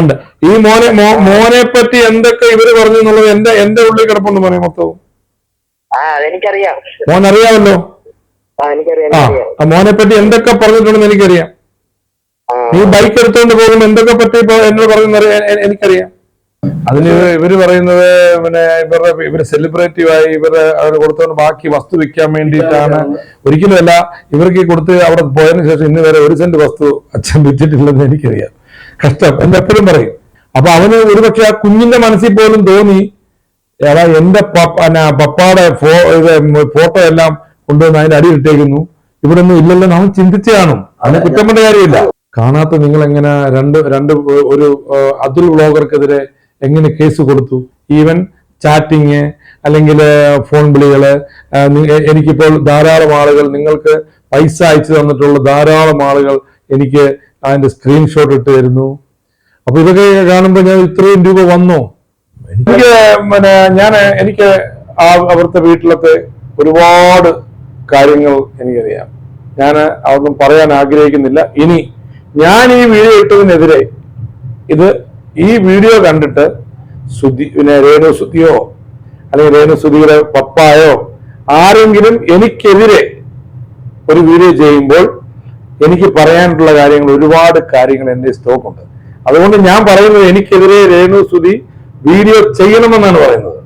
ഉണ്ട്. ഈ മോനെ മോനെ പറ്റി എന്തൊക്കെ ഇവർ പറഞ്ഞു എന്നുള്ളത് എന്റെ എന്റെ ഉള്ളിൽ കിടപ്പുണ്ട് മോനെ മൊത്തവും. മോൻ അറിയാമല്ലോ ആ മോനെ പറ്റി എന്തൊക്കെ പറഞ്ഞിട്ടുണ്ടെന്ന് എനിക്കറിയാം. ഈ നീ ബൈക്ക് എടുത്തുകൊണ്ട് പോകുമ്പോൾ എന്തൊക്കെ പറ്റി എന്നോട് പറയുന്നത് എനിക്കറിയാം. അതിന് ഇവർ പറയുന്നത് പിന്നെ ഇവരുടെ ഇവർ സെലിബ്രേറ്റീവ് ആയി ഇവർ അവർ കൊടുത്തോണ്ട് ബാക്കി വസ്തു വിൽക്കാൻ വേണ്ടിയിട്ടാണ്. ഒരിക്കലും അല്ല ഇവർക്ക് കൊടുത്ത് അവിടെ പോയതിനു ശേഷം ഇന്ന് വരെ ഒരു സെന്റ് വസ്തു അച്ഛൻ വിറ്റിട്ടില്ലെന്ന് എനിക്കറിയാം. കഷ്ടം. എന്ന് എപ്പോഴും പറയും. അപ്പൊ അവന് ഒരുപക്ഷെ ആ കുഞ്ഞിന്റെ മനസ്സിൽ പോലും തോന്നി അതാ എന്റെ പപ്പ പപ്പാടെ ഫോ ഇത് ഫോട്ടോ എല്ലാം കൊണ്ടുവന്ന് അതിന്റെ അടി ഇട്ടേക്കുന്നു. ഇവിടെ ഒന്നും ഇല്ലല്ലോ നമ്മൾ ചിന്തിച്ചു കാണും. അതിന് കുറ്റം പറഞ്ഞ കാര്യമില്ല. കാണാത്ത നിങ്ങൾ എങ്ങനെ രണ്ട് രണ്ട് ഒരു അതുൽ വ്ളോഗർക്കെതിരെ എങ്ങനെ കേസ് കൊടുത്തു? ഈവൻ ചാറ്റിങ് അല്ലെങ്കിൽ ഫോൺ വിളികൾ എനിക്കിപ്പോൾ ധാരാളം ആളുകൾ നിങ്ങൾക്ക് പൈസ അയച്ചു തന്നിട്ടുള്ള ധാരാളം ആളുകൾ എനിക്ക് അതിന്റെ സ്ക്രീൻഷോട്ട് ഇട്ട് തരുന്നു അപ്പൊ ഇതൊക്കെ കാണുമ്പോൾ ഞാൻ ഇത്രയും രൂപ വന്നോ? എനിക്ക് പിന്നെ ഞാൻ എനിക്ക് ആ അവിടുത്തെ വീട്ടിലത്തെ ഒരുപാട് കാര്യങ്ങൾ എനിക്കറിയാം. ഞാൻ അതൊന്നും പറയാൻ ആഗ്രഹിക്കുന്നില്ല. ഇനി ഞാൻ ഈ വീഡിയോ ഇട്ടതിനെതിരെ ഇത് ഈ വീഡിയോ കണ്ടിട്ട് സുധി പിന്നെ രേണു സുധിയോ അല്ലെങ്കിൽ രേണു സുധിയുടെ പപ്പായോ ആരെങ്കിലും എനിക്കെതിരെ ഒരു വീഡിയോ ചെയ്യുമ്പോൾ എനിക്ക് പറയാനുള്ള കാര്യങ്ങൾ ഒരുപാട് കാര്യങ്ങൾ എന്റെ സ്റ്റോക്കുണ്ട്. അതുകൊണ്ട് ഞാൻ പറയുന്നത് എനിക്കെതിരെ രേണു സുധി വീഡിയോ ചെയ്യണമെന്നാണ് പറയുന്നത്.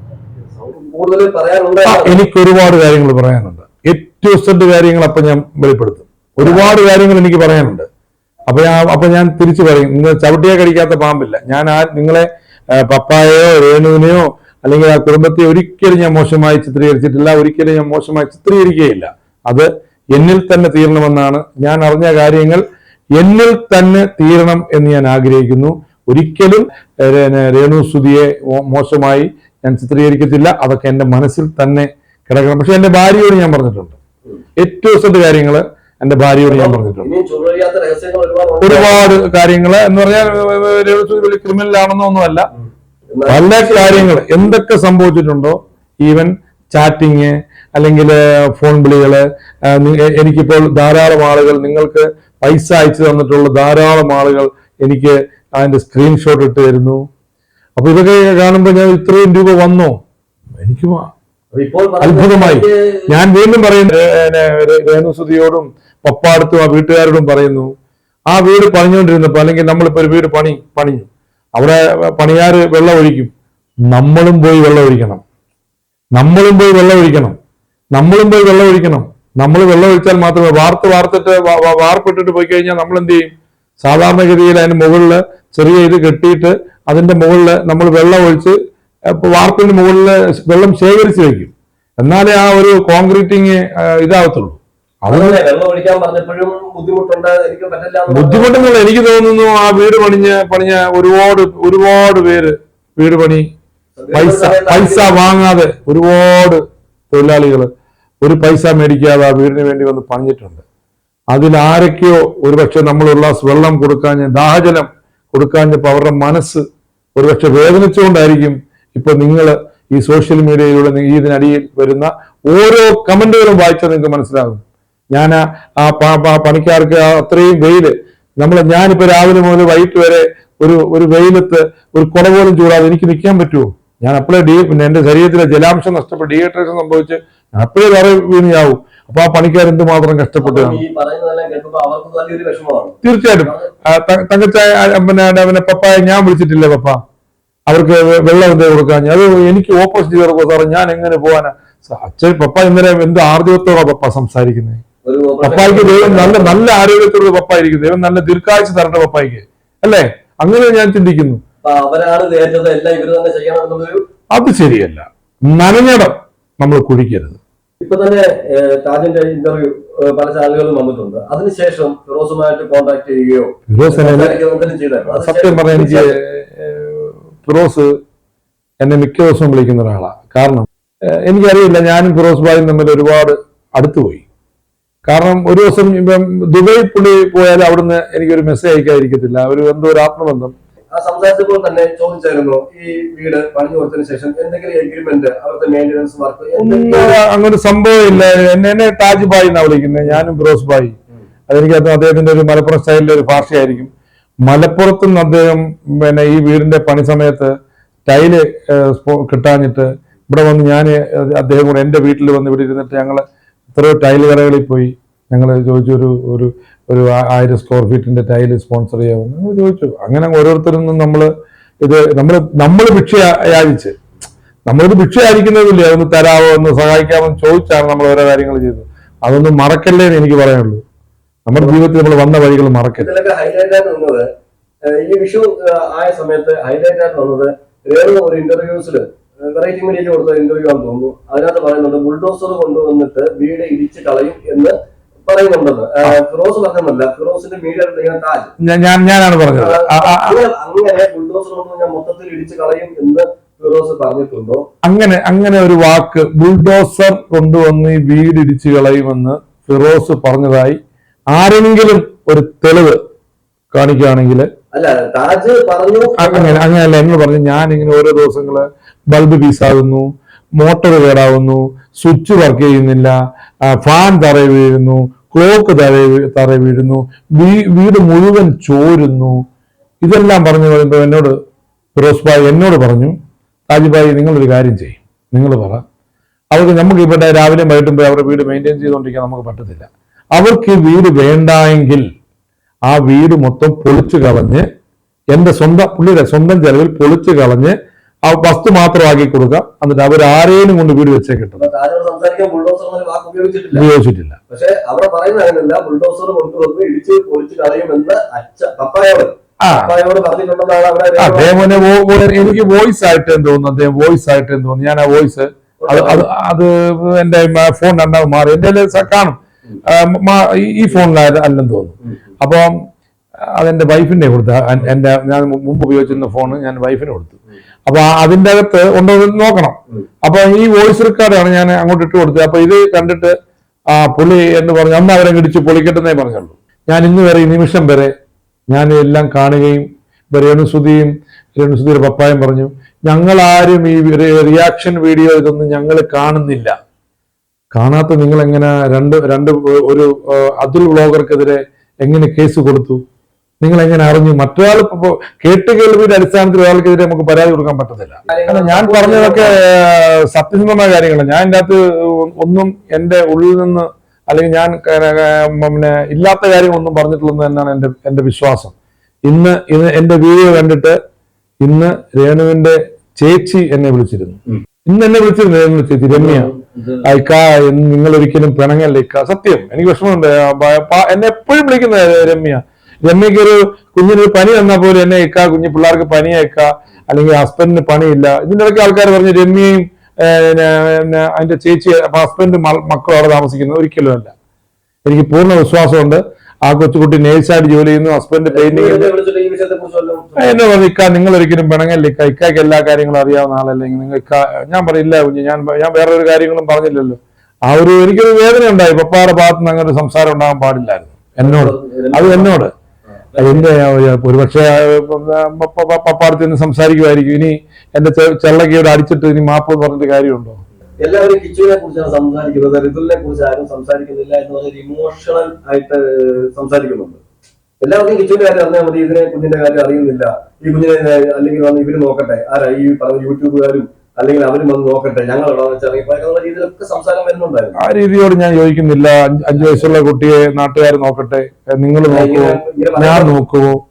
എനിക്ക് ഒരുപാട് കാര്യങ്ങൾ പറയാനുണ്ട്. ഏറ്റവും സെഡ് കാര്യങ്ങൾ അപ്പൊ ഞാൻ വെളിപ്പെടുത്തും. ഒരുപാട് കാര്യങ്ങൾ എനിക്ക് പറയാനുണ്ട്. അപ്പൊ ഞാൻ അപ്പൊ ഞാൻ തിരിച്ചു പറയും നിങ്ങൾ ചവിട്ടിയെ കടിക്കാത്ത പാമ്പില്ല. ഞാൻ ആ നിങ്ങളെ പപ്പായെയോ രേണുവിനെയോ അല്ലെങ്കിൽ ആ കുടുംബത്തെ ഒരിക്കലും ഞാൻ മോശമായി ചിത്രീകരിച്ചിട്ടില്ല ഒരിക്കലും ഞാൻ മോശമായി ചിത്രീകരിക്കുകയില്ല. അത് എന്നിൽ തന്നെ തീരണമെന്നാണ് ഞാൻ അറിഞ്ഞ കാര്യങ്ങൾ. എന്നിൽ തന്നെ തീരണം എന്ന് ഞാൻ ആഗ്രഹിക്കുന്നു. ഒരിക്കലും രേണു സുധിയെ മോശമായി ഞാൻ ചിത്രീകരിക്കത്തില്ല. അതൊക്കെ എന്റെ മനസ്സിൽ തന്നെ കിടക്കണം. പക്ഷെ എന്റെ ഭാര്യയോട് ഞാൻ പറഞ്ഞിട്ടുണ്ട്. ഏറ്റവും സെറ്റ് കാര്യങ്ങൾ എന്റെ ഭാര്യയോട് ഞാൻ പറഞ്ഞിട്ടുണ്ട്. ഒരുപാട് കാര്യങ്ങൾ എന്ന് പറഞ്ഞാൽ രേണു സുധി വലിയ ക്രിമിനൽ ആണെന്നൊന്നുമല്ല പല കാര്യങ്ങൾ എന്തൊക്കെ സംഭവിച്ചിട്ടുണ്ടോ? ഈവൻ ചാറ്റിങ് അല്ലെങ്കിൽ ഫോൺ വിളികൾ എനിക്കിപ്പോൾ ധാരാളം ആളുകൾ നിങ്ങൾക്ക് പൈസ അയച്ചു തന്നിട്ടുള്ള ധാരാളം ആളുകൾ എനിക്ക് അതിന്റെ സ്ക്രീൻഷോട്ട് ഇട്ട് തരുന്നു. അപ്പൊ ഇതൊക്കെ കാണുമ്പോൾ ഞാൻ ഇത്രയും രൂപ വന്നോ? എനിക്ക് അത്ഭുതമായി. ഞാൻ വീണ്ടും പറയുന്നു രേണുസുതിയോടും പപ്പാടത്തും ആ വീട്ടുകാരോടും പറയുന്നു. ആ വീട് പണിഞ്ഞുകൊണ്ടിരുന്നപ്പോ അല്ലെങ്കിൽ നമ്മളിപ്പോ ഒരു വീട് പണി പണിഞ്ഞു. അവിടെ പണിയാറ് വെള്ളം ഒഴിക്കും. നമ്മളും പോയി വെള്ളം ഒഴിക്കണം. നമ്മളും പോയി വെള്ളം ഒഴിക്കണം. നമ്മളും പോയി വെള്ളം ഒഴിക്കണം. നമ്മൾ വെള്ളം ഒഴിച്ചാൽ മാത്രമേ വാർത്ത് വാർത്തിട്ട് വാർപ്പിട്ടിട്ട് പോയി കഴിഞ്ഞാൽ നമ്മൾ എന്ത് ചെയ്യും? സാധാരണഗതിയിൽ അതിന് മുകളിൽ ചെറിയ ഇത് കെട്ടിയിട്ട് അതിന്റെ മുകളിൽ നമ്മൾ വെള്ളം ഒഴിച്ച് വാർപ്പിന് മുകളിൽ വെള്ളം ശേഖരിച്ച് വെക്കും. എന്നാലേ ആ ഒരു കോൺക്രീറ്റിങ് എന്ന് ബുദ്ധിമുട്ടെന്നുള്ള എനിക്ക് തോന്നുന്നു ആ വീട് പണിഞ്ഞ് പണിഞ്ഞ ഒരുപാട് ഒരുപാട് പേര് വീട് പണി. പൈസ പൈസ വാങ്ങാതെ ഒരുപാട് തൊഴിലാളികൾ ഒരു പൈസ മേടിക്കാതെ ആ വീടിന് വേണ്ടി വന്ന് പണിഞ്ഞിട്ടുണ്ട് അതിൽ ആരൊക്കെയോ ഒരുപക്ഷെ നമ്മൾ ഒരു ഗ്ലാസ് വെള്ളം കൊടുക്കാഞ്ഞ് ദാഹജലം കൊടുക്കാഞ്ഞപ്പോൾ അവരുടെ മനസ്സ് ഒരുപക്ഷെ വേദനിച്ചുകൊണ്ടായിരിക്കും ഇപ്പൊ നിങ്ങൾ ഈ സോഷ്യൽ മീഡിയയിലൂടെ ഈ ഇതിനടിയിൽ വരുന്ന ഓരോ കമന്റുകളും വായിച്ചാൽ നിങ്ങൾക്ക് മനസ്സിലാകും. ഞാൻ ആ- പണിക്കാർക്ക് അത്രയും വെയിൽ നമ്മൾ ഞാനിപ്പോ രാവിലെ മുതൽ വൈകിട്ട് വരെ ഒരു ഒരു വെയിലത്ത് ഒരു കുട പോലും ചൂടാതെ എനിക്ക് നിൽക്കാൻ പറ്റുമോ? ഞാൻ അപ്പോഴേ ഡി എന്റെ ശരീരത്തിലെ ജലാംശം നഷ്ടപ്പെട്ട് ഡീഹൈഡ്രേഷൻ സംഭവിച്ച് അപ്പോഴേ വേറെ വീണിയാവും. അപ്പൊ ആ പണിക്കാർ എന്തുമാത്രം കഷ്ടപ്പെട്ടു തീർച്ചയായിട്ടും. തങ്കച്ചായ പിന്നെ പിന്നെ പപ്പായ ഞാൻ വിളിച്ചിട്ടില്ലേ പപ്പ? അവർക്ക് വെള്ളം എന്തേ കൊടുക്കാൻ? അത് എനിക്ക് ഓപ്പോസിറ്റ് ചെയ്ത് സാറേ? ഞാൻ എങ്ങനെ പോവാനാ? അച്ഛൻ പപ്പ ഇന്നലെ എന്ത് ആർജവത്തോടെ പപ്പ സംസാരിക്കുന്നത് പപ്പായ്ക്ക് ദൈവം നല്ല നല്ല ആരോഗ്യത്തോട് പപ്പ പപ്പായിരിക്കും. ദൈവം നല്ല ദീർഘാഴ്ച തരണ്ട പപ്പായ്ക്ക്. അല്ലേ? അങ്ങനെ ഞാൻ ചിന്തിക്കുന്നു. അത് ശരിയല്ല. നനഞ്ഞടം നമ്മൾ കുഴിക്കരുത് ഇപ്പൊ തന്നെ താജിന്റെ ഇന്റർവ്യൂ പല ചാനലുകളിലും വന്നിട്ടുണ്ട്. അതിനുശേഷം ഫിറോസുമായിട്ട് കോൺടാക്ട് ചെയ്യുകയോ സത്യം പറഞ്ഞാൽ എനിക്ക് ഫിറോസ് എന്നെ മിക്ക ദിവസവും വിളിക്കുന്ന ഒരാളാണ് കാരണം എനിക്കറിയില്ല ഞാനും ഫിറോസ് ഭായും തമ്മിൽ ഒരുപാട് അടുത്തുപോയി. കാരണം ഒരു ദിവസം ഇപ്പം ദുബായ് പുള്ളി പോയാൽ അവിടുന്ന് എനിക്കൊരു മെസ്സേജ് അയക്കാതിരിക്കത്തില്ല. ഒരു എന്തോ ഒരു ആത്മബന്ധം. സംസാരിച്ചപ്പോൾ തന്നെ ചോദിച്ചായിരുന്നു ഈ വീട് പണിഞ്ഞു കൊടുത്തതിന് ശേഷം എന്തെങ്കിലും എഗ്രിമെന്റ് അവരുടെ മെയിന്റനൻസ് വർക്ക് അങ്ങനെ സംഭവം ഇല്ല. എന്നെ താജ് ബായി എന്നാ വിളിക്കുന്നത്. ഞാനും ബ്രോസ് ബായി. അതെനിക്ക് അത് അദ്ദേഹത്തിന്റെ ഒരു മലപ്പുറം സ്റ്റൈലിലെ ഒരു ഭാഷയായിരിക്കും. മലപ്പുറത്ത് നിന്ന് അദ്ദേഹം പിന്നെ ഈ വീടിന്റെ പണി സമയത്ത് ടൈൽ കിട്ടാഞ്ഞിട്ട് ഇവിടെ വന്ന് ഞാൻ അദ്ദേഹം കൂടെ എന്റെ വീട്ടിൽ വന്ന് ഇവിടെ ഇരുന്നിട്ട് ഞങ്ങൾ എത്രയോ ടൈൽ കടകളിൽ പോയി. ഞങ്ങൾ ചോദിച്ചു ഒരു ഒരു ഒരു ആയിരം സ്ക്വയർ ഫീറ്റിന്റെ ടൈൽ സ്പോൺസർ ചെയ്യാമെന്ന് ഞങ്ങൾ ചോദിച്ചു. അങ്ങനെ ഓരോരുത്തരിൽ നമ്മൾ ഇത് നമ്മൾ നമ്മൾ ഭിക്ഷ യാചിച്ച് നമ്മളിത് ഭിക്ഷ യാചിക്കുന്നതില്ല ഒന്ന് തരാമോ ഒന്ന് സഹായിക്കാമോ ചോദിച്ചാണ് നമ്മൾ ഓരോ കാര്യങ്ങൾ ചെയ്തത്. അതൊന്നും മറക്കല്ലേ എന്ന് എനിക്ക് പറയാനുള്ളൂ. നമ്മുടെ ജീവിതത്തിൽ നമ്മൾ വന്ന വഴികൾ ആയിട്ട് ഈ വിഷു ആയ സമയത്ത് ഹൈലൈറ്റ് ആയിട്ട് വന്നത് ഒരു ഇന്റർവ്യൂസിൽ വെറൈറ്റി മീഡിയയിൽ കൊടുത്ത ഇന്റർവ്യൂ ആണെന്ന് തോന്നുന്നു. അതിനകത്ത് പറയുന്നുണ്ട് ബുൾഡോസർ കൊണ്ടുവന്നിട്ട് വീട് ഇടിച്ച് കളയും എന്ന് പറയുന്നുണ്ടെന്ന് ഫിറോസ് പറഞ്ഞതല്ല ഫിറോസിന്റെ മീഡിയ താജ്. ഞാൻ- ഞാനാണ് പറഞ്ഞത്. അങ്ങനെ ബുൾഡോസർ കൊണ്ടുവന്ന് ഞാൻ മൊത്തത്തിൽ ഇടിച്ച് കളയും എന്ന് ഫിറോസ് പറഞ്ഞിട്ടുണ്ടോ? അങ്ങനെ അങ്ങനെ ഒരു വാക്ക് ബുൾഡോസർ കൊണ്ടുവന്ന് ഈ വീട് ഇടിച്ചു കളയുമെന്ന് ഫിറോസ് പറഞ്ഞതായി ആരെങ്കിലും ഒരു തെളിവ് കാണിക്കുകയാണെങ്കിൽ അല്ല താജ് പറഞ്ഞു. അങ്ങനെ അങ്ങനെയല്ല എന്ന് പറഞ്ഞു ഞാൻ ഇങ്ങനെ ഓരോ ദിവസങ്ങൾ ബൾബ് പീസാകുന്നു മോട്ടോർ കേടാവുന്നു സ്വിച്ച് വർക്ക് ചെയ്യുന്നില്ല ഫാൻ തറയെ വീഴുന്നു ക്ലോക്ക് തറയെ തറ വീഴുന്നു വീട് മുഴുവൻ ചോരുന്നു. ഇതെല്ലാം പറഞ്ഞു കഴിയുമ്പോൾ എന്നോട് ഫിറോസ് ഭായ് എന്നോട് പറഞ്ഞു താജ് നിങ്ങളൊരു കാര്യം ചെയ്യും നിങ്ങൾ പറ. അവർക്ക് നമുക്ക് ഇവിടെ രാവിലെ വൈകിട്ടും പോയി അവരുടെ വീട് മെയിന്റെയിൻ ചെയ്തുകൊണ്ടിരിക്കാൻ നമുക്ക് പറ്റത്തില്ല. അവർക്ക് വീട് വേണ്ടായെങ്കിൽ ആ വീട് മൊത്തം പൊളിച്ചു കളഞ്ഞ് എന്റെ സ്വന്തം പുള്ളിയുടെ സ്വന്തം ചെലവിൽ പൊളിച്ചു കളഞ്ഞ് ആ വസ്തു മാത്രമാക്കി കൊടുക്കാം എന്നിട്ട് അവർ ആരെയും കൊണ്ട് വീട് വെച്ചേ കിട്ടും ഉപയോഗിച്ചിട്ടില്ല. പക്ഷേ അവിടെ പറയുന്ന അങ്ങനെയല്ല ബുൾഡോസർ കൊണ്ടുവന്ന് ഇടിച്ച് പൊളിച്ച് കളയുമെന്ന് അച്ഛ പപ്പായോട്. ആ. പപ്പായോട് പറഞ്ഞിട്ടുണ്ടെന്നാണ് അവിടെ രേഖ അദ്ദേഹം എന്നെ വോ- വോ- എനിക്ക് വോയിസ് ആയിട്ട് എന്ന് തോന്നുന്നു? അദ്ദേഹം വോയിസ് ആയിട്ട് എന്ന് തോന്നുന്നു? ഞാൻ ആ വോയിസ് അത് അത് എന്റെ ഫോൺ രണ്ടാമത് മാറി. എന്റെ കാണും. ഈ ഫോണിലായത് അല്ലെന്ന് തോന്നുന്നു. അപ്പം അതെന്റെ വൈഫിന്റെ കൊടുത്ത. എന്റെ ഞാൻ മുമ്പ് ഉപയോഗിച്ചിരുന്ന ഫോൺ ഞാൻ വൈഫിന് കൊടുത്തു. അപ്പൊ അതിന്റെ അകത്ത് ഉണ്ടോ നോക്കണം അപ്പൊ ഈ വോയിസ് റെക്കോർഡാണ് ഞാൻ അങ്ങോട്ട് ഇട്ട് കൊടുത്തത് അപ്പൊ ഇത് കണ്ടിട്ട് ആ പുള്ളി എന്ന് പറഞ്ഞു അന്ന് അവരെ ഇടിച്ച് പൊളിക്കട്ടെന്നേ പറഞ്ഞുള്ളൂ ഞാൻ ഇന്ന് വരെ ഈ നിമിഷം വരെ ഞാൻ എല്ലാം കാണുകയും ഇപ്പൊ രേണുസുതിയും രേണുസുതിയുടെ പപ്പായും പറഞ്ഞു ഞങ്ങൾ ആരും ഈ റിയാക്ഷൻ വീഡിയോ ഇതൊന്നും ഞങ്ങൾ കാണുന്നില്ല കാണാത്ത നിങ്ങൾ എങ്ങനെ രണ്ട് രണ്ട് ഒരു അതുൽ വ്ളോഗർക്കെതിരെ എങ്ങനെ കേസ് കൊടുത്തു നിങ്ങൾ എങ്ങനെ അറിഞ്ഞു? മറ്റൊരാൾ ഇപ്പൊ കേട്ട് കേൾവിയുടെ അടിസ്ഥാനത്തിൽ ഒരാൾക്കെതിരെ നമുക്ക് പരാതി കൊടുക്കാൻ പറ്റത്തില്ല. അല്ല ഞാൻ പറഞ്ഞതൊക്കെ സത്യസന്ധമായ കാര്യങ്ങളാണ് ഞാൻ എന്റെ അകത്ത് ഒന്നും എന്റെ ഉള്ളിൽ നിന്ന് അല്ലെങ്കിൽ ഞാൻ പിന്നെ ഇല്ലാത്ത കാര്യങ്ങളൊന്നും പറഞ്ഞിട്ടുള്ളത് തന്നെയാണ് എന്റെ എന്റെ വിശ്വാസം. ഇന്ന് ഇന്ന് എന്റെ വീഡിയോ കണ്ടിട്ട് ഇന്ന് രേണുവിന്റെ ചേച്ചി എന്നെ വിളിച്ചിരുന്നു. ഇന്ന് എന്നെ വിളിച്ചിരുന്നു രേണു ചേച്ചി രമ്യ. ഇക്ക നിങ്ങൾ ഒരിക്കലും പിണങ്ങല്ലേ ഇക്ക. സത്യം. എനിക്ക് വിഷമമുണ്ട്. എന്നെ എപ്പോഴും വിളിക്കുന്ന രമ്യ. രമ്യക്ക് ഒരു കുഞ്ഞിനൊരു പനി വന്നാൽ പോലും എന്നെ ഇക്ക കുഞ്ഞു പിള്ളേർക്ക് പനി ഇക്ക അല്ലെങ്കിൽ ഹസ്ബൻഡിന് പണിയില്ല. ഇതിന്റെ ഇടയ്ക്ക് ആൾക്കാർ പറഞ്ഞു രമ്യയും അതിന്റെ ചേച്ചി ഹസ്ബൻഡ് മക്കളും അവിടെ താമസിക്കുന്നത് ഒരിക്കലും അല്ല. എനിക്ക് പൂർണ വിശ്വാസമുണ്ട്. ആ കൊച്ചുകുട്ടി നേഴ്സായിട്ട് ജോലി ചെയ്യുന്നു ഹസ്ബൻഡ് പെയിന്റിങ് എന്നെ പറഞ്ഞു ഇക്ക നിങ്ങൾ ഒരിക്കലും പിണങ്ങല്ല ഇക്ക ഇക്കയ്ക്ക് എല്ലാ കാര്യങ്ങളും അറിയാവുന്ന ആളല്ലെങ്കിൽ നിങ്ങൾ ഇക്ക ഞാൻ പറയില്ല കുഞ്ഞ് ഞാൻ ഞാൻ വേറെ ഒരു കാര്യങ്ങളും പറഞ്ഞില്ലല്ലോ. ആ ഒരു എനിക്കൊരു വേദന ഉണ്ടായി പപ്പാറ ഭാഗത്ത് നിന്ന് അങ്ങനെ ഒരു സംസാരം ഉണ്ടാകാൻ പാടില്ലായിരുന്നു. എന്നോട്. അത് എന്നോട്. എന്റെ ഒരുപക്ഷെ പപ്പാടത്തിൽ നിന്ന് സംസാരിക്കുമായിരിക്കും. ഇനി എന്റെ ചെള്ളക്ക് ഇവിടെ അടിച്ചിട്ട് ഇനി മാപ്പ് പറഞ്ഞിട്ട് കാര്യമുണ്ടോ? എല്ലാവരും കിച്ചുവിനെ കുറിച്ചാണ് സംസാരിക്കുന്നത്. റിതുലിനെ കുറിച്ച് ആരും സംസാരിക്കുന്നില്ല എന്ന് പറഞ്ഞൊരു ഇമോഷണൽ ആയിട്ട് സംസാരിക്കുന്നുണ്ട്. എല്ലാവർക്കും കിച്ചുവിന്റെ കാര്യം അറിഞ്ഞാൽ മതി. ഇതിനെ കുഞ്ഞിന്റെ കാര്യം അറിയുന്നില്ല. ഈ കുഞ്ഞിനെ അല്ലെങ്കിൽ വന്ന് ഇവർ നോക്കട്ടെ. ആരാ? ഈ പറഞ്ഞ യൂട്യൂബുകാരും അല്ലെങ്കിൽ അവരും വന്ന് നോക്കട്ടെ. ഞങ്ങൾ രീതിയിലൊക്കെ സംസാരം വരുന്നുണ്ടായിരുന്നു. ആ രീതിയോട് ഞാൻ യോജിക്കുന്നില്ല. അഞ്ച് വയസ്സുള്ള കുട്ടിയെ നാട്ടുകാർ നോക്കട്ടെ. നിങ്ങൾ നോക്കുവോ? ഞാൻ നോക്കുവോ?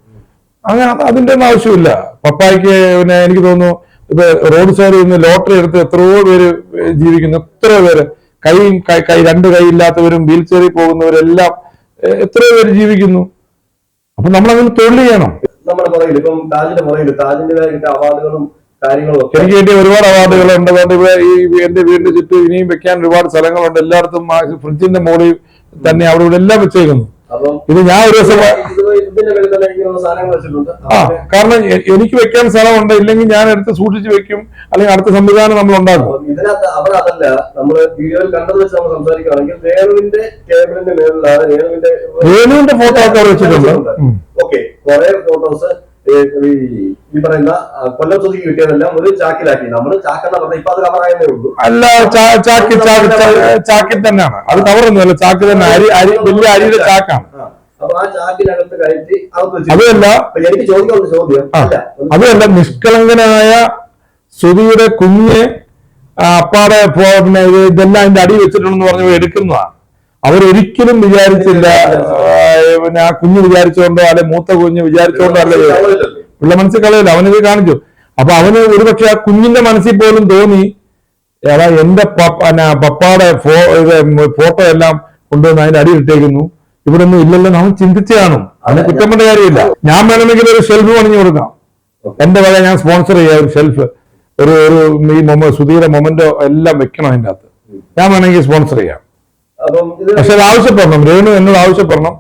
അങ്ങനെ അത് അതിന്റെ ഒന്നും ആവശ്യമില്ല. പപ്പായ്ക്ക് പിന്നെ എനിക്ക് തോന്നുന്നു ഇപ്പൊ റോഡ് സൈഡിൽ നിന്ന് ലോട്ടറി എടുത്ത് എത്രയോ പേര് ജീവിക്കുന്നു. എത്രയോ പേര് കൈ കൈ- രണ്ട് കൈ ഇല്ലാത്തവരും വീൽ ചെയറിൽ പോകുന്നവരെല്ലാം എത്രയോ പേര് ജീവിക്കുന്നു. അപ്പൊ നമ്മൾ അങ്ങനെ തൊഴിൽ ചെയ്യണം. നമ്മുടെ പുറകിൽ ഇപ്പം താജിന്റെ പുറകിൽ താജിന്റെ അവാർഡുകളും കാര്യങ്ങളും ഒക്കെ എനിക്ക് കിട്ടിയ ഒരുപാട് അവാർഡുകളുണ്ട്. അതുകൊണ്ട് ഇവിടെ ഈ എന്റെ വീടിന്റെ ചുറ്റും ഇനിയും വെക്കാൻ ഒരുപാട് സ്ഥലങ്ങളുണ്ട്. എല്ലായിടത്തും ഫ്രിഡ്ജിന്റെ മുകളിൽ തന്നെ അവിടെ ഇവിടെ എല്ലാം വെച്ചേക്കുന്നു. ഇത് ഞാൻ ഒരു ദിവസം ആ കാരണം എനിക്ക് വെക്കാൻ സ്ഥലമുണ്ട്. ഇല്ലെങ്കിൽ ഞാൻ എടുത്ത് സൂക്ഷിച്ച് വെക്കും. അല്ലെങ്കിൽ അടുത്ത സംവിധാനം നമ്മൾ ഉണ്ടാക്കും. ഇതിനകത്ത് അവർ അതല്ല. നമ്മൾ വീഡിയോയിൽ കണ്ടത് വെച്ച് നമ്മൾ സംസാരിക്കുകയാണെങ്കിൽ രേണുവിന്റെ ടേബിളിന്റെ മേളിലാണ്. രേണുവിന്റെ രേണുവിന്റെ ഫോട്ടോ ഒക്കെ അവർ വെച്ചിട്ടുണ്ട്. ഓക്കെ കുറെ ഫോട്ടോസ് ഈ പറയുന്ന ആ, കൊല്ലം സുതിക്ക് കിട്ടിയതെല്ലാം ഒരു ചാക്കിലാക്കി. നമ്മൾ ചാക്കെന്ന പറഞ്ഞ ഇപ്പൊ അത് കവറായതേ ഉള്ളൂ. അല്ല ചാക്ക് ചാക്കിൽ തന്നെയാണ്. അത് കവറൊന്നുമല്ല ചാക്ക് തന്നെ അരി അരി വലിയ അരിയുടെ ചാക്കാണ്. അതല്ല എനിക്ക് ചോദിക്കാനുള്ള ചോദ്യം അതുമല്ല നിഷ്കളങ്കനായ സുധിയുടെ കുഞ്ഞ് അപ്പാടെ പോ- പിന്നെ ഇതെല്ലാം അതിന്റെ അടി വെച്ചിട്ടുണ്ടെന്ന് പറഞ്ഞ് എടുക്കുന്നതാണ് അവരൊരിക്കലും വിചാരിച്ചില്ല പിന്നെ ആ കുഞ്ഞ് വിചാരിച്ചുകൊണ്ടോ അല്ലെ മൂത്ത കുഞ്ഞ് വിചാരിച്ചുകൊണ്ടോ അല്ലെ. പിള്ള മനസ്സിൽ കളയില്ല? അവനിത് കാണിച്ചു. അപ്പൊ അവന് ഒരുപക്ഷെ ആ കുഞ്ഞിന്റെ മനസ്സിൽ പോലും തോന്നി അതാ എന്റെ പപ്പാടെ ഫോ ഇത് ഫോട്ടോ എല്ലാം കൊണ്ടുവന്ന് അതിന്റെ അടി ഇട്ടേക്കുന്നു. ഇവിടെ ഒന്നും ഇല്ലല്ലോ നമ്മൾ ചിന്തിച്ചു കാണും. അതിന് കുറ്റം പറഞ്ഞ കാര്യമില്ല. ഞാൻ വേണമെങ്കിൽ ഒരു ഷെൽഫ് പണിഞ്ഞു കൊടുക്കാം. എന്റെ വക ഞാൻ സ്പോൺസർ ചെയ്യാം ഒരു ഷെൽഫ്. ഒരു ഒരു ഈ മൊമ സുധീര മൊമെന്റോ എല്ലാം വെക്കണം അതിന്റെ അകത്ത്. ഞാൻ വേണമെങ്കിൽ സ്പോൺസർ ചെയ്യാം. പക്ഷെ അത് ആവശ്യപ്പെടണം. രേണു എന്നോട് ആവശ്യപ്പെടണം.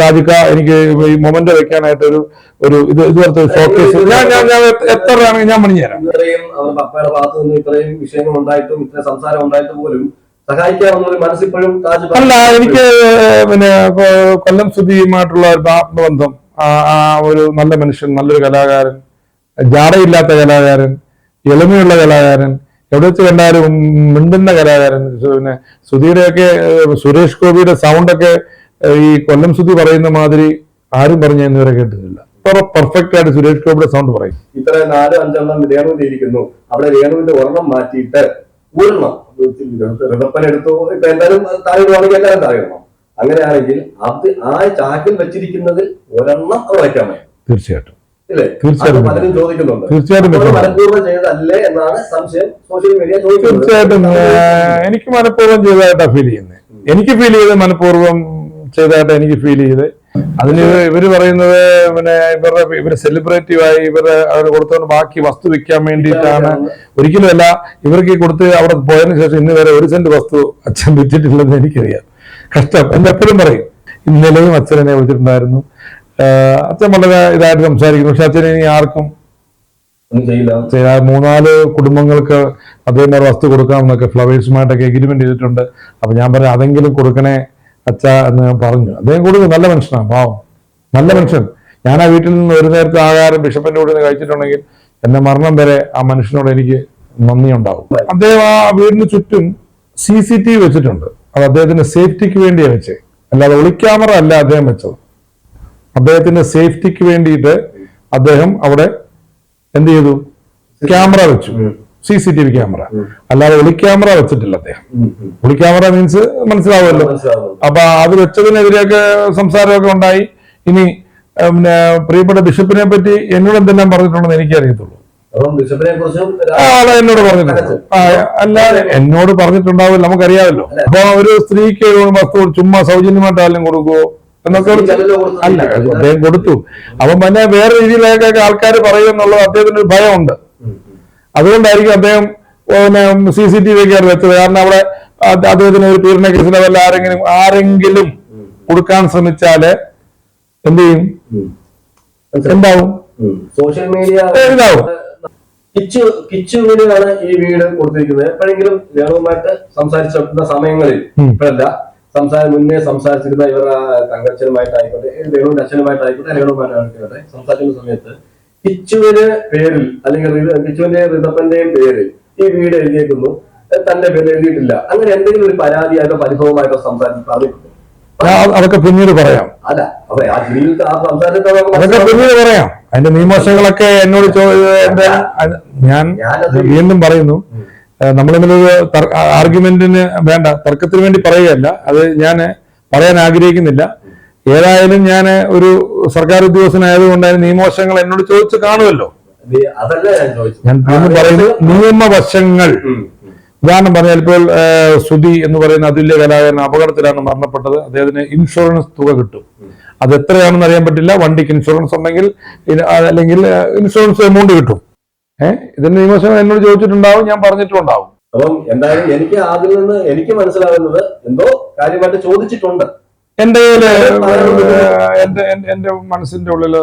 താജിക്ക എനിക്ക് ഈ മൊമെന്റ് വെക്കാനായിട്ട് ഒരു ഒരു ഇത് ഇതുപോലത്തെ ഷോക്കേസ് ഞാൻ ഞാൻ ഞാൻ എത്ര- രൂപയാണെങ്കിൽ ഞാൻ പണി തരാം. ഇത്രയും പപ്പയുടെ ഭാഗത്ത് നിന്ന് ഇത്രയും വിഷയങ്ങൾ ഉണ്ടായിട്ടും ഇത്ര സംസാരം ഉണ്ടായിട്ട് പോലും അല്ല എനിക്ക് പിന്നെ കൊല്ലം സുധിയുമായിട്ടുള്ള ഒരു ആത്മബന്ധം ആ ഒരു നല്ല മനുഷ്യൻ നല്ലൊരു കലാകാരൻ ജാടയില്ലാത്ത കലാകാരൻ എളിമയുള്ള കലാകാരൻ എവിടെ വെച്ച് കണ്ടാലും മിണ്ടുന്ന കലാകാരൻ പിന്നെ സുധീരയൊക്കെ സുരേഷ് ഗോപിയുടെ സൗണ്ടൊക്കെ ഈ കൊല്ലം സുധി പറയുന്ന മാതിരി ആരും പറഞ്ഞ ഇന്നുവരെ കേട്ടിട്ടില്ല. പെർഫെക്റ്റ് ആയിട്ട് സുരേഷ് ഗോപിയുടെ സൗണ്ട് പറയും. ഇത്ര നാല് അഞ്ചെണ്ണം രേണുവിന്റെ ഇരിക്കുന്നു. അവിടെ രേണുവിന്റെ ഒരെണ്ണം മാറ്റിയിട്ട് ഊരണം ഋതപ്പൻ എടുത്തു. ഇപ്പൊ എന്തായാലും താഴെയാണെങ്കിൽ എല്ലാവരും താഴെയിടണം അങ്ങനെയാണെങ്കിൽ അത് ആ ചാക്കിൽ വെച്ചിരിക്കുന്നതിൽ ഒരെണ്ണം അത് ചോദിക്കുന്നുണ്ട് തീർച്ചയായിട്ടും. തീർച്ചയായിട്ടും എനിക്ക് മനഃപൂർവം ചെയ്തതായിട്ടാണ് ഫീൽ ചെയ്യുന്നത്. എനിക്ക് ഫീൽ ചെയ്ത് മനഃപൂർവം ചെയ്തതായിട്ട് എനിക്ക് ഫീൽ ചെയ്ത്. അതിന് ഇവർ പറയുന്നത് പിന്നെ ഇവരുടെ ഇവർ സെലിബ്രേറ്റീവ് ആയി ഇവർ അവർ കൊടുത്തോണ്ട് ബാക്കി വസ്തു വിൽക്കാൻ വേണ്ടിയിട്ടാണ്. ഒരിക്കലും അല്ല ഇവർക്ക് കൊടുത്ത് അവിടെ പോയതിനു ശേഷം ഇന്ന് വരെ ഒരു സെന്റ് വസ്തു അച്ഛൻ വിറ്റിട്ടില്ലെന്ന് എനിക്കറിയാം. കഷ്ടം. എന്ന് എപ്പോഴും പറയും ഇന്നലെയും അച്ഛനെ വിളിച്ചിട്ടുണ്ടായിരുന്നു. അച്ഛൻ വളരെ ഇതായിട്ട് സംസാരിക്കുന്നു. പക്ഷെ അച്ഛൻ ഇനി ആർക്കും മൂന്നാൽ കുടുംബങ്ങൾക്ക് അദ്ദേഹം ഒരു വസ്തു കൊടുക്കാമെന്നൊക്കെ ഫ്ലവേഴ്സുമായിട്ടൊക്കെ എഗ്രിമെന്റ് ചെയ്തിട്ടുണ്ട്. അപ്പൊ ഞാൻ പറഞ്ഞു അതെങ്കിലും കൊടുക്കണേ അച്ഛ എന്ന് ഞാൻ പറഞ്ഞു. അദ്ദേഹം കൊടുക്കും നല്ല മനുഷ്യനാണ് പാവം. നല്ല മനുഷ്യൻ. ഞാൻ ആ വീട്ടിൽ നിന്ന് ഒരു നേരത്തെ ആഹാരം ബിഷപ്പിന്റെ കൂടെ നിന്ന് കഴിച്ചിട്ടുണ്ടെങ്കിൽ എന്റെ മരണം വരെ ആ മനുഷ്യനോട് എനിക്ക് നന്ദി ഉണ്ടാവും അദ്ദേഹം ആ വീടിന് ചുറ്റും സി സി ടി വി വെച്ചിട്ടുണ്ട്. അത് അദ്ദേഹത്തിന്റെ സേഫ്റ്റിക്ക് വേണ്ടിയാണ് വെച്ചത് അല്ലാതെ ഒളിക്യാമറ അല്ല അദ്ദേഹം വെച്ചത്. അദ്ദേഹത്തിന്റെ സേഫ്റ്റിക്ക് വേണ്ടിയിട്ട് അദ്ദേഹം അവിടെ എന്ത് ചെയ്തു? ക്യാമറ വെച്ചു. C C T V camera. അല്ലാതെ ഒളി ക്യാമറ വെച്ചിട്ടില്ല അദ്ദേഹം. ഒളി ക്യാമറ മീൻസ് മനസ്സിലാവുമല്ലോ. അപ്പൊ അത് വെച്ചതിനെതിരെയൊക്കെ സംസാരമൊക്കെ ഉണ്ടായി. ഇനി പിന്നെ പ്രിയപ്പെട്ട ബിഷപ്പിനെ പറ്റി എന്നോട് എന്തെല്ലാം പറഞ്ഞിട്ടുണ്ടെന്ന് എനിക്കറിയത്തുള്ളൂ ആളെ എന്നോട് പറഞ്ഞിട്ടുണ്ട്. അല്ല എന്നോട് പറഞ്ഞിട്ടുണ്ടാവില്ല നമുക്കറിയാമല്ലോ. അപ്പൊ ഒരു സ്ത്രീക്ക് വസ്തു ചുമ്മാ സൗജന്യമായിട്ട് ആരെങ്കിലും കൊടുക്കുവോ? അല്ല അദ്ദേഹം കൊടുത്തു. അപ്പം പിന്നെ വേറെ രീതിയിലേക്കൊക്കെ ആൾക്കാർ പറയും എന്നുള്ളത് അദ്ദേഹത്തിന് ഒരു ഭയമുണ്ട്. അതുകൊണ്ടായിരിക്കും അദ്ദേഹം പിന്നെ സി സി ടി വി കയറി വെച്ചത്. കാരണം അവിടെ അദ്ദേഹത്തിന് ഒരു പീഡന കേസിലോ വല്ല ആരെങ്കിലും ആരെങ്കിലും കൊടുക്കാൻ ശ്രമിച്ചാൽ എന്ത് ചെയ്യും. എന്താവും. സോഷ്യൽ മീഡിയ ഇതാവും. കിച്ചു കിച്ചുവിനാണ് ഈ വീട് കൊടുത്തിരിക്കുന്നത്. എപ്പോഴെങ്കിലും രേണുവുമായിട്ട് സംസാരിച്ചിരുന്ന സമയങ്ങളിൽ. ഇപ്പോഴല്ല. സംസാരം മുന്നേ സംസാരിച്ചിരുന്ന ഇവർ തങ്കച്ചനുമായിട്ടായിക്കോട്ടെ രേണുവിന്റെ അച്ഛനുമായിട്ടായിക്കോട്ടെ രേണുവുമായിട്ടായിക്കോട്ടെ സംസാരിക്കുന്ന സമയത്ത് കിച്ചുവിന് പേരിൽ അല്ലെങ്കിൽ കിച്ചുവിന്റെ ഋതപ്പന്റെയും പേരിൽ ഈ വീട് എഴുതിയേക്കുന്നു. തന്റെ പേര് എഴുതിയിട്ടില്ല. അങ്ങനെ എന്തെങ്കിലും ഒരു പരാതിയായിട്ടോ പരിഭവമായിട്ടോ സംസാരിച്ച് പറഞ്ഞിട്ടുണ്ട് അതൊക്കെ പിന്നീട് പറയാം. അല്ല അപ്പൊ ആ ജീവിതത്തിൽ ആ സംസാരത്തെ അതൊക്കെ പിന്നീട് പറയാം. അതിന്റെ നിയമവശങ്ങളൊക്കെ എന്നോട് ഞാൻ വീണ്ടും പറയുന്നു. തമ്മിലൊരു ആർഗ്യുമെന്റിന് വേണ്ട തർക്കത്തിന് വേണ്ടി പറയുകയല്ല. അത് ഞാൻ പറയാൻ ആഗ്രഹിക്കുന്നില്ല. ഏതായാലും ഞാൻ ഒരു സർക്കാർ ഉദ്യോഗസ്ഥനായതുകൊണ്ട് അതിന് നിയമവശങ്ങൾ എന്നോട് ചോദിച്ച് കാണുമല്ലോ. ഞാൻ പറയുന്നത് നിയമവശങ്ങൾ. ഉദാഹരണം പറഞ്ഞാൽ ഇപ്പോൾ സുധി എന്ന് പറയുന്ന അതുല്യ കലാകാരൻ അപകടത്തിലാണ് മരണപ്പെട്ടത്. അദ്ദേഹത്തിന് ഇൻഷുറൻസ് തുക കിട്ടും. അത് എത്രയാണെന്ന് അറിയാൻ പറ്റില്ല. വണ്ടിക്ക് ഇൻഷുറൻസ് ഉണ്ടെങ്കിൽ അല്ലെങ്കിൽ ഇൻഷുറൻസ് എമൗണ്ട് കിട്ടും. ഏഹ് ഇതിന്റെ നിയമസഭ എന്നോട് ചോദിച്ചിട്ടുണ്ടാവും ഞാൻ പറഞ്ഞിട്ടുണ്ടാവും അപ്പം എന്തായാലും എനിക്ക് അതിൽ നിന്ന് എനിക്ക് മനസ്സിലാകുന്നത് എന്തോ കാര്യമായിട്ട് ചോദിച്ചിട്ടുണ്ട്. എന്റെ എന്റെ എന്റെ- എന്റെ മനസ്സിന്റെ ഉള്ളിൽ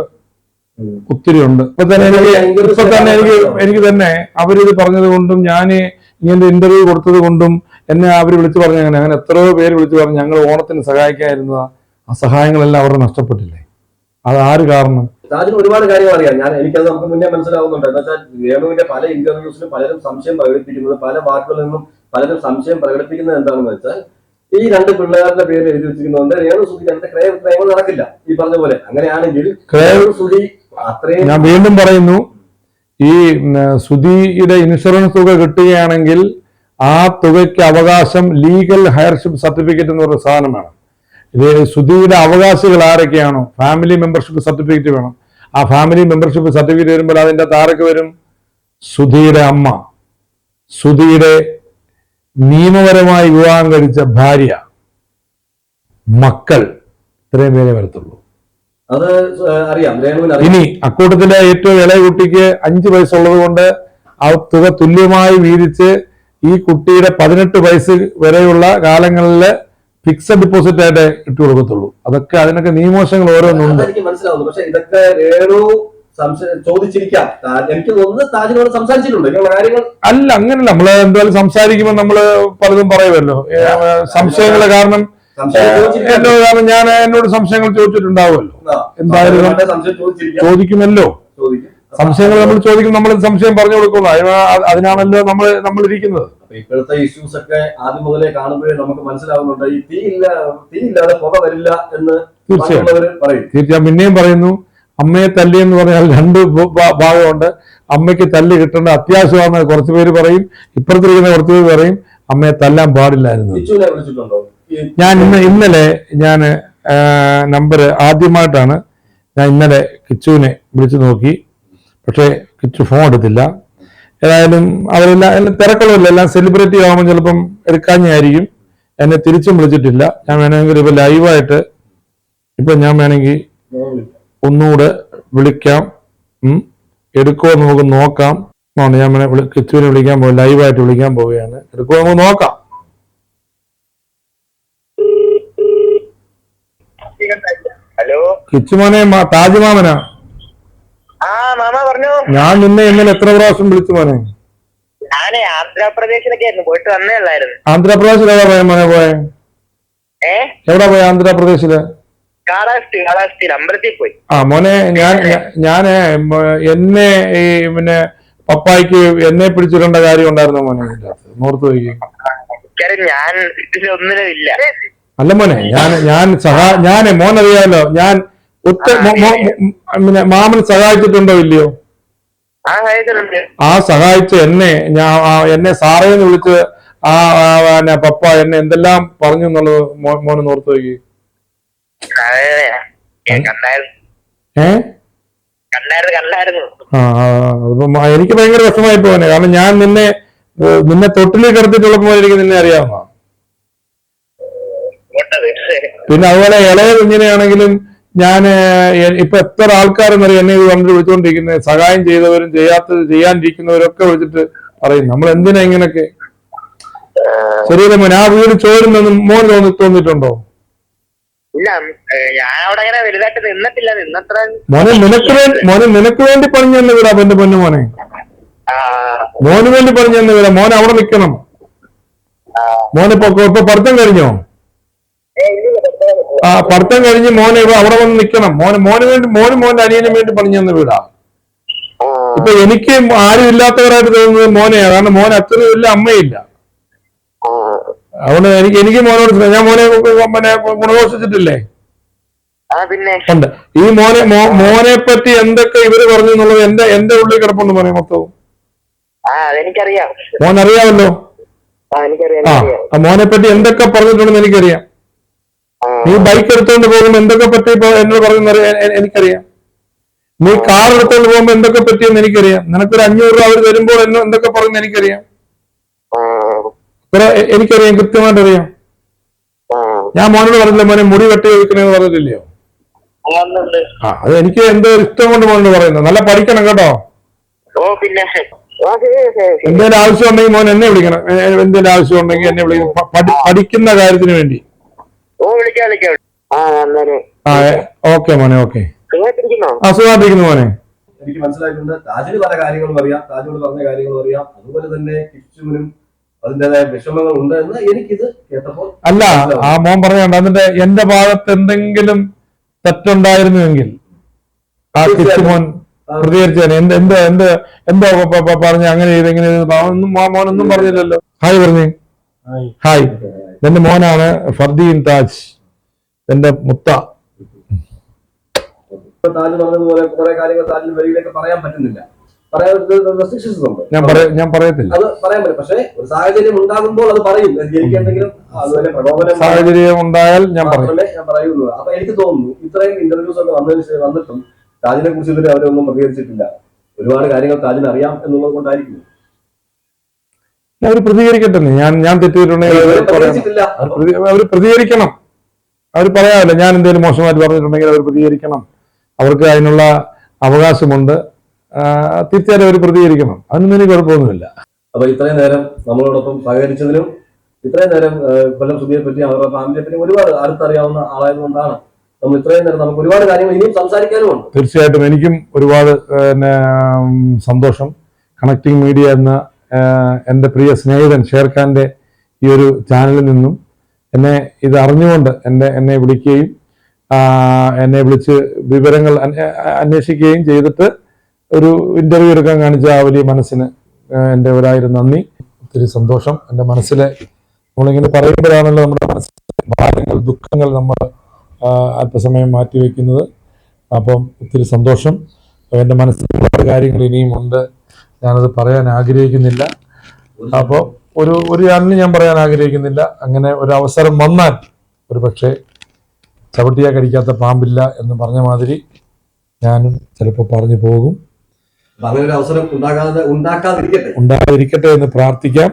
ഒത്തിരി ഉണ്ട്. ഇപ്പൊ തന്നെ എനിക്ക് ഇപ്പൊ തന്നെ എനിക്ക് എനിക്ക് തന്നെ അവരിത് പറഞ്ഞത് കൊണ്ടും ഞാൻ ഇങ്ങനെ ഇന്റർവ്യൂ കൊടുത്തത് കൊണ്ടും എന്നെ അവർ വിളിച്ചു പറഞ്ഞു അങ്ങനെ അങ്ങനെ എത്രയോ പേര് വിളിച്ചു പറഞ്ഞു ഞങ്ങൾ ഓണത്തിന് സഹായിക്കാതിരുന്ന ആ സഹായങ്ങളെല്ലാം അവരുടെ നഷ്ടപ്പെട്ടില്ലേ? അത് ആര് കാരണം? താജിന് ഒരുപാട് കാര്യങ്ങൾ അറിയാം. ഞാൻ എനിക്കത് നമുക്ക് മുന്നേ മനസ്സിലാവുന്നുണ്ട്. എന്ന് വെച്ചാൽ വേണുവിന്റെ പല ഇന്റർവ്യൂസിലും പലരും സംശയം പ്രകടിപ്പിക്കുന്നത് പല വാക്കുകളിൽ നിന്നും പലരും സംശയം പ്രകടിപ്പിക്കുന്നത് എന്താണെന്ന് വെച്ചാൽ ഈ രണ്ട് പിള്ളേരുടെ പേര് എഴുതി വെച്ചിരിക്കുന്നതുകൊണ്ട് രേണു സുധി രണ്ട് ക്രയ ക്രയങ്ങൾ നടക്കില്ല. ഈ പറഞ്ഞ പോലെ. അങ്ങനെയാണെങ്കിൽ രേണു സുധി അത്രയും ഞാൻ വീണ്ടും പറയുന്നു ഈ സുധിയുടെ ഇൻഷുറൻസ് തുക കിട്ടുകയാണെങ്കിൽ ആ തുകയ്ക്ക് അവകാശം ലീഗൽ ഹയർഷിപ്പ് സർട്ടിഫിക്കറ്റ് എന്ന് പറയുന്ന സാധനം വേണം ഇത് സുധിയുടെ അവകാശികൾ ആരൊക്കെയാണോ? ഫാമിലി മെമ്പർഷിപ്പ് സർട്ടിഫിക്കറ്റ് വേണം. ആ ഫാമിലി മെമ്പർഷിപ്പ് സർട്ടിഫിക്കറ്റ് വരുമ്പോൾ അതിന്റെ താരക്ക് വരും? സുധിയുടെ അമ്മ. സുധിയുടെ നിയമപരമായി വിവാഹം കഴിച്ച ഭാര്യ. മക്കൾ. ഇത്രയും പേരെ വരത്തുള്ളൂ. അത് അറിയാം. ഇനി അക്കൂട്ടത്തിലെ ഏറ്റവും ഇളയ കുട്ടിക്ക് അഞ്ച് വയസ്സുള്ളത് കൊണ്ട് ആ തുക തുല്യമായി വീതിച്ച് ഈ കുട്ടിയുടെ പതിനെട്ട് വയസ്സ് വരെയുള്ള കാലങ്ങളിൽ ഫിക്സഡ് ഡിപ്പോസിറ്റ് ആയിട്ട് ഇട്ട് കൊടുക്കത്തുള്ളൂ. അതൊക്കെ അതിനൊക്കെ നിയമവശങ്ങൾ ഓരോന്നുണ്ട്. മനസ്സിലാവുന്നു പക്ഷെ ഇതൊക്കെ ചോദിച്ചിരിക്കാം. എനിക്ക് തോന്നുന്നു താജിനോട് സംസാരിച്ചിട്ടുണ്ട്. കാര്യങ്ങൾ അല്ല അങ്ങനല്ല. നമ്മൾ എന്തായാലും സംസാരിക്കുമ്പോൾ നമ്മൾ പലതും പറയുമല്ലോ സംശയങ്ങളെ കാരണം എന്നോട് കാരണം ഞാൻ എന്നോട് സംശയങ്ങൾ ചോദിച്ചിട്ടുണ്ടാവുമല്ലോ. എന്തായാലും ചോദിക്കുമല്ലോ. ചോദിക്കും. സംശയങ്ങൾ നമ്മൾ ചോദിക്കും നമ്മൾ സംശയം പറഞ്ഞു കൊടുക്കുന്നു? അതിനാ- അതിനാണല്ലോ നമ്മൾ നമ്മൾ ഇരിക്കുന്നത് ഇപ്പോഴത്തെ ഇഷ്യൂസ് ഒക്കെ ആദ്യം മുതലേ കാണുമ്പോഴേ നമുക്ക് മനസ്സിലാവുന്നുണ്ട്. ഈ തീ ഇല്ല തീ ഇല്ലാതെ പുക വരില്ല എന്ന് തീർച്ചയായും. തീർച്ചയായും. പിന്നെയും പറയുന്നു അമ്മയെ തല്ലി എന്ന് പറഞ്ഞാൽ രണ്ട് ഭാഗമുണ്ട്. അമ്മയ്ക്ക് തല്ല് കിട്ടേണ്ട അത്യാവശ്യമാണെന്ന് കുറച്ച് പേര് പറയും. ഇപ്പുറത്തിരിക്കുന്ന കുറച്ച് പേര് പറയും അമ്മയെ തല്ലാൻ പാടില്ലായിരുന്നു. ഞാൻ ഇന്ന് ഇന്നലെ ഞാൻ നമ്പർ ആദ്യമായിട്ടാണ് ഞാൻ ഇന്നലെ കിച്ചുവിനെ വിളിച്ചു നോക്കി. പക്ഷേ കിച്ചു ഫോൺ എടുത്തില്ല. ഏതായാലും അവരെല്ലാം എല്ലാം തിരക്കുള്ളവരില്ല. എല്ലാം സെലിബ്രിറ്റി ആകുമ്പോൾ ചിലപ്പം എടുക്കാഞ്ഞായിരിക്കും. എന്നെ തിരിച്ചും വിളിച്ചിട്ടില്ല. ഞാൻ വേണമെങ്കിൽ ഇപ്പം ലൈവായിട്ട് ഇപ്പം ഞാൻ വേണമെങ്കിൽ ഒന്നുകൂടെ വിളിക്കാം. എടുക്കുമോ എന്ന് നമുക്ക് നോക്കാം. എന്നാണ് ഞാൻ വേണേ കിച്ചുവിനെ വിളിക്കാൻ പോകും ലൈവായിട്ട് വിളിക്കാൻ പോവുകയാണ്. എടുക്കുമോ നമുക്ക് നോക്കാം. ഹലോ? കിച്ചുമോനെ താജ്മാമനാ ഞാൻ നിന്നെ ഇന്നലെ എത്ര പ്രാവശ്യം വിളിച്ചു മോനെ? ഞാൻ ആന്ധ്രാപ്രദേശിലൊക്കെ ആയിരുന്നു പോയിട്ട് വന്നേ ഉള്ളായിരുന്നു. ആന്ധ്രാപ്രദേശിൽ എവിടെ പോയ മോനെ പോയെ? എവിടെ പോയ ആന്ധ്രാപ്രദേശിൽ? അമ്പലത്തിൽ പോയി. ആ മോനെ ഞാൻ ഞാൻ ഞാൻ എന്നെ ഈ പിന്നെ പപ്പായ്ക്ക് എന്നെ പിടിച്ചിടേണ്ട കാര്യം ഉണ്ടായിരുന്നു മോനെ? നോർത്ത് കാര്യം ഞാൻ അല്ല മോനെ ഞാൻ ഞാൻ സഹാ ഞാൻ മോനറിയാലോ ഞാൻ മോ- പിന്നെ മാമൻ സഹായിച്ചിട്ടുണ്ടോ ഇല്ലയോ? ആ സഹായിച്ച് എന്നെ ഞാൻ എന്നെ എന്നെ സാറേന്ന് വിളിച്ച് ആ പിന്നെ പപ്പ എന്നെ എന്തെല്ലാം പറഞ്ഞു എന്നുള്ളത് മോനെ ഓർത്ത് നോക്കി. എനിക്ക് ഭയങ്കര വിഷമായി പോനെ കാരണം ഞാൻ നിന്നെ നിന്നെ നിന്നെ കിടത്തിട്ടുള്ള പോലെ എനിക്ക് നിന്നെ അറിയാവുന്ന പിന്നെ അതുപോലെ ഇളയ കുഞ്ഞിനെയാണെങ്കിലും ഞാൻ ഇപ്പൊ എത്ര ആൾക്കാരെന്നറിയാം എന്നെ ഇത് കണ്ടിട്ട് വിളിച്ചുകൊണ്ടിരിക്കുന്നത് സഹായം ചെയ്തവരും ചെയ്യാത്ത ചെയ്യാണ്ടിരിക്കുന്നവരൊക്കെ വിളിച്ചിട്ട് പറയും. നമ്മൾ എന്തിനാ ഇങ്ങനൊക്കെ? ശരിയല്ലേ മോൻ ആ വീട് ചോരുന്നെന്ന് മോൻ തോന്നി തോന്നിയിട്ടുണ്ടോ? ഇല്ല ഞാൻ അവിടെ അങ്ങനെ വലുതായിട്ട് നിന്നിട്ടില്ല. നിന്നത്ര മോനെ നിനക്ക് വേണ്ടി മോനെ നിനക്ക് വേണ്ടി പണിഞ്ഞു തന്നെ വിടാം എന്റെ പൊന്നു മോനെ. മോന് വേണ്ടി പറഞ്ഞു തന്നെ വിടാം. മോനെ അവിടെ നിൽക്കണം. മോനെ മോനിപ്പോ ഇപ്പൊ പഠിത്തം കഴിഞ്ഞോ. ആ പഠിത്തം കഴിഞ്ഞ് മോനെ അവിടെ വന്ന് നിൽക്കണം. മോന് മോന് വേണ്ടി മോനും മോന്റെ അനിയനും വേണ്ടി പണിഞ്ഞു തന്ന വീടാ. ഇപ്പൊ എനിക്ക് ആരും ഇല്ലാത്തവരായിട്ട് തോന്നുന്നത് മോനെയാ കാരണം മോനെ അച്ഛനും ഇല്ല അമ്മയില്ല. അതുകൊണ്ട് എനിക്ക് എനിക്ക് മോനോട്. ഞാൻ മോനെ പിന്നെ ഗുണഘോഷിച്ചിട്ടില്ലേ? ഉണ്ട്. ഈ മോനെ മോനെ പറ്റി എന്തൊക്കെ ഇവർ പറഞ്ഞു എന്നുള്ളത് എന്റെ എന്റെ ഉള്ളിൽ കിടപ്പുണ്ട് മോനെ മൊത്തവും. മോനറിയാമല്ലോ? ആ മോനെ പറ്റി എന്തൊക്കെ പറഞ്ഞിട്ടുണ്ടെന്ന് എനിക്കറിയാം. നീ ബൈക്ക് എടുത്തോണ്ട് പോകുമ്പോ എന്തൊക്കെ പറ്റി ഇപ്പൊ? എന്നോട് പറയുന്ന എനിക്കറിയാം. നീ കാർ എടുത്തോണ്ട് പോകുമ്പോ എന്തൊക്കെ പറ്റിയെന്ന് എനിക്കറിയാം. നിനക്കൊരു അഞ്ഞൂറ് രൂപ അവർ തരുമ്പോൾ എന്നോ എന്തൊക്കെ പറയുന്ന എനിക്കറിയാം. എനിക്കറിയാം കൃത്യമായിട്ട് അറിയാം. ഞാൻ മോനോട് പറഞ്ഞില്ല മോനെ മുടി വെട്ടി വെക്കണെന്ന് പറഞ്ഞില്ലയോ ആ, ആ അത് എനിക്ക് എന്തോ ഇഷ്ടം കൊണ്ട് മോനോട് പറയുന്നത്. നല്ല പഠിക്കണം കേട്ടോ. എന്തെങ്കിലും ആവശ്യം ഉണ്ടെങ്കിൽ മോൻ എന്നെ വിളിക്കണം. എന്തെങ്കിലും ആവശ്യം ഉണ്ടെങ്കിൽ എന്നെ വിളിക്കണം. പഠിക്കുന്ന കാര്യത്തിന് വേണ്ടി. ഓ വിളിക്കാം വിളിക്കാം. ആ അന്നേരം ആ ഓക്കെ മോനെ ഓക്കെ. സുഖമായിട്ടിരിക്കുന്നോ? ആ സുഖമായിട്ടിരിക്കുന്നു മോനെ. എനിക്ക് മനസ്സിലായിട്ടുണ്ട്. താജിന് പല കാര്യങ്ങളും അറിയാം. താജിനോട് പറഞ്ഞ കാര്യങ്ങളും അറിയാം. അതുപോലെ തന്നെ കിച്ചുവിനും അതിന്റേതായ വിഷമങ്ങൾ ഉണ്ട് എന്ന് എനിക്കിത് കേട്ടപ്പോൾ അല്ല ആ മോൻ പറഞ്ഞുണ്ട് അതിന്റെ എന്റെ ഭാഗത്ത് എന്തെങ്കിലും തെറ്റുണ്ടായിരുന്നുവെങ്കിൽ ആ കിച്ചു മോൻ പ്രതികരിച്ചു എന്ത് എന്ത് എന്ത് എന്തോ പറഞ്ഞ അങ്ങനെ ചെയ്ത് എങ്ങനെ ചെയ്ത് ഒന്നും മോനൊന്നും പറഞ്ഞില്ലല്ലോ. ഹായ് പറഞ്ഞേ. ഹായ്. എന്റെ മോനാണ് ഫർദീൻ താജ്. എന്റെ മുത്ത. ഇപ്പൊ താജ് പറഞ്ഞതുപോലെ കുറെ കാര്യങ്ങൾ താജിന് പറയാൻ പറ്റുന്നില്ല. പറയാൻ റെസ്ട്രിക്ഷൻസ് ഉണ്ട്. ഞാൻ പറയ ഞാൻ പറയത്തില്ല. അത് പറയാൻ പറ്റും. പക്ഷേ ഒരു സാഹചര്യം ഉണ്ടായാൽ ഞാൻ പറയും. ഞാൻ പറയുള്ളൂ. അപ്പൊ എനിക്ക് തോന്നുന്നു ഇത്രയും ഇന്റർവ്യൂസ് ഒക്കെ വന്നതിന് ശേഷം വന്നിട്ടും താജിനെ കുറിച്ച് ഇതുവരെ അവരൊന്നും പ്രതികരിച്ചിട്ടില്ല. ഒരുപാട് കാര്യങ്ങൾ താജിന് അറിയാം എന്നുള്ളത് കൊണ്ടായിരിക്കും. അവർ പ്രതികരിക്കട്ടെ ഞാൻ ഞാൻ തെറ്റിയിട്ടുണ്ടെങ്കിൽ അവർ പ്രതികരിക്കണം. അവർ പറയാമല്ലോ ഞാൻ എന്തെങ്കിലും മോശമായിട്ട് പറഞ്ഞിട്ടുണ്ടെങ്കിൽ അവർ പ്രതികരിക്കണം. അവർക്ക് അതിനുള്ള അവകാശമുണ്ട്. തീർച്ചയായിട്ടും അവർ പ്രതികരിക്കണം. അതിനൊന്നും എനിക്ക് കുഴപ്പമൊന്നുമില്ല. അപ്പൊ ഇത്രയും നേരം നമ്മളോടൊപ്പം സഹകരിച്ചതിലും ഇത്രയും നേരം കൊല്ലം സുബിയെ പറ്റി അവരുടെ ഫാമിലിയെ പറ്റി ഒരുപാട് അടുത്തറിയാവുന്ന ആളായതുകൊണ്ടാണ് നമ്മൾ ഇത്രയും നേരം നമുക്ക് ഒരുപാട് കാര്യങ്ങൾ ഇനിയും സംസാരിക്കാനുമുണ്ട് തീർച്ചയായിട്ടും എനിക്കും ഒരുപാട് പിന്നെ സന്തോഷം. കണക്റ്റിംഗ് മീഡിയ എന്ന എന്റെ പ്രിയ സ്നേഹിതൻ ഷേർഖാന്റെ ഈ ഒരു ചാനലിൽ നിന്നും എന്നെ ഇത് അറിഞ്ഞുകൊണ്ട് എന്റെ എന്നെ വിളിക്കുകയും എന്നെ വിളിച്ച് വിവരങ്ങൾ അന്വേ- അന്വേഷിക്കുകയും ചെയ്തിട്ട് ഒരു ഇന്റർവ്യൂ എടുക്കാൻ കാണിച്ച ആ വലിയ മനസ്സിന് എന്റെ ഒരായിരം നന്ദി. ഒത്തിരി സന്തോഷം. എന്റെ മനസ്സിലെ നമ്മളിങ്ങനെ പറയുമ്പോഴാണല്ലോ നമ്മുടെ മനസ്സിലെ ഭാരങ്ങൾ ദുഃഖങ്ങൾ നമ്മൾ അല്പസമയം മാറ്റിവെക്കുന്നത്. അപ്പം ഒത്തിരി സന്തോഷം. എന്റെ മനസ്സിൽ കാര്യങ്ങൾ ഇനിയും ഉണ്ട്. ഞാനത് പറയാൻ ആഗ്രഹിക്കുന്നില്ല. അപ്പോൾ ഒരു ഒരു ചാനലിന് ഞാൻ പറയാൻ ആഗ്രഹിക്കുന്നില്ല. അങ്ങനെ ഒരു അവസരം വന്നാൽ ഒരു പക്ഷേ ചവിട്ടിയാ കടിക്കാത്ത പാമ്പില്ല എന്ന് പറഞ്ഞ മാതിരി ഞാനും ചിലപ്പോൾ പറഞ്ഞു പോകും. അപ്പൊ അങ്ങനെ ഒരു അവസരം ഉണ്ടാകാതെ ഉണ്ടാക്കാതിരിക്കട്ടെ. ഉണ്ടാകാതിരിക്കട്ടെ എന്ന് പ്രാർത്ഥിക്കാം.